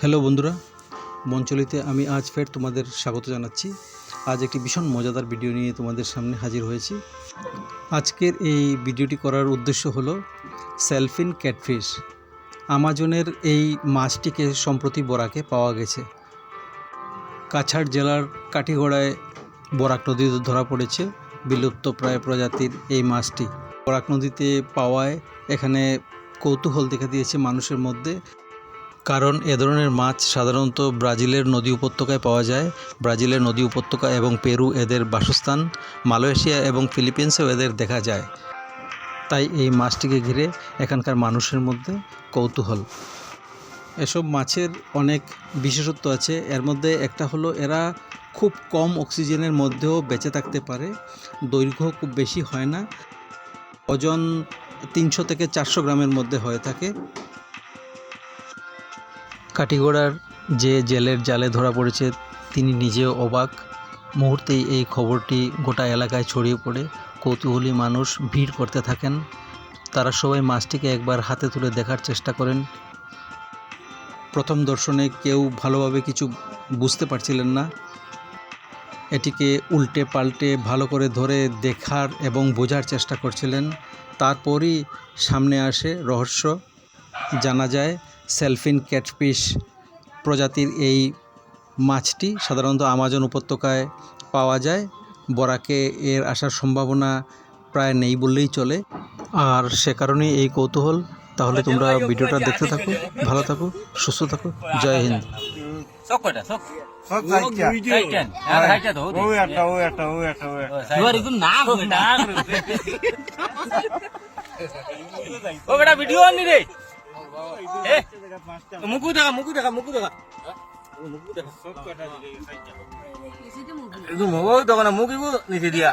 Hello বন্ধুরা, মঞ্চলিতে আমি আজ ফের তোমাদের স্বাগত জানাচ্ছি। আজ একটি ভীষণ মজাদার ভিডিও নিয়ে তোমাদের সামনে হাজির হয়েছি। আজকের এই ভিডিওটি করার উদ্দেশ্য হলো সেলফিন ক্যাটফিশ। আমাজনের এই মাছটিকে সম্প্রতি বরাকে পাওয়া গেছে। কাছাড় জেলার কাঠিগড়ায় বরাক নদীতে ধরা পড়েছে বিলুপ্ত প্রায় প্রজাতির এই মাছটি। বরাক নদীতে পাওয়ায় এখানে কৌতূহল দেখা দিয়েছে মানুষের মধ্যে। কারণ এ ধরনের মাছ সাধারণত ব্রাজিলের নদী উপত্যকায় পাওয়া যায়। ব্রাজিলের নদী উপত্যকা এবং পেরু এদের বাসস্থান, মালয়েশিয়া এবং ফিলিপিন্সেও এদের দেখা যায়। তাই এই মাছটিকে ঘিরে এখানকার মানুষের মধ্যে কৌতূহল। এসব মাছের অনেক বিশেষত্ব আছে। এর মধ্যে একটা হলো এরা খুব কম অক্সিজেনের মধ্যেও বেঁচে থাকতে পারে। দৈর্ঘ্য খুব বেশি হয় না। ওজন তিনশো থেকে চারশো গ্রামের মধ্যে হয়ে থাকে। কাটিগড়ার যে জেলের জালে ধরা পড়েছে, তিনি নিজেও অবাক। মুহূর্তেই এই খবরটি গোটা এলাকায় ছড়িয়ে পড়ে। কৌতূহলী মানুষ ভিড় করতে থাকেন। তারা সবাই মাছটিকে একবার হাতে তুলে দেখার চেষ্টা করেন। প্রথম দর্শনে কেউ ভালোভাবে কিছু বুঝতে পারছিলেন না। এটিকে উল্টে পাল্টে ভালো করে ধরে দেখার এবং বোঝার চেষ্টা করছিলেন। তারপরই সামনে আসে রহস্য। জানা যায় সেলফিন ক্যাটফিশ প্রজাতির এই মাছটি সাধারণত আমাজন উপত্যকায় পাওয়া যায়। বরাকে এর আসার সম্ভাবনা প্রায় নেই বললেই চলে। আর সে কারণেই এই কৌতূহল। তাহলে তোমরা ভিডিওটা দেখতে থাকো ভালো থাকো সুস্থ থাকো। জয় হিন্দ। সব কয়টা সব সব সাইডটা সাইটেন আর হাইটা তো ওই একটা ওই একটা ওই একটা ওই একটা। এবার একদম না না ও বেটা ভিডিও আনি রে। এ মুকু দেখা মুকু দেখা মুকু দেখা। মোবাইল তো না নিচে দিয়া।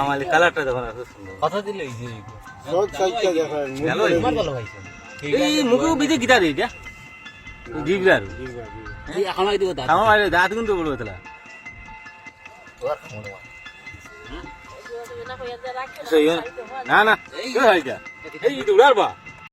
আমার কালারটা দেখো কথা দিলে এই মুখে বিদে গিটার এটা জিবলার এখন আই দিও দাঁত। দাঁত কিন্তু বলব তাহলে না না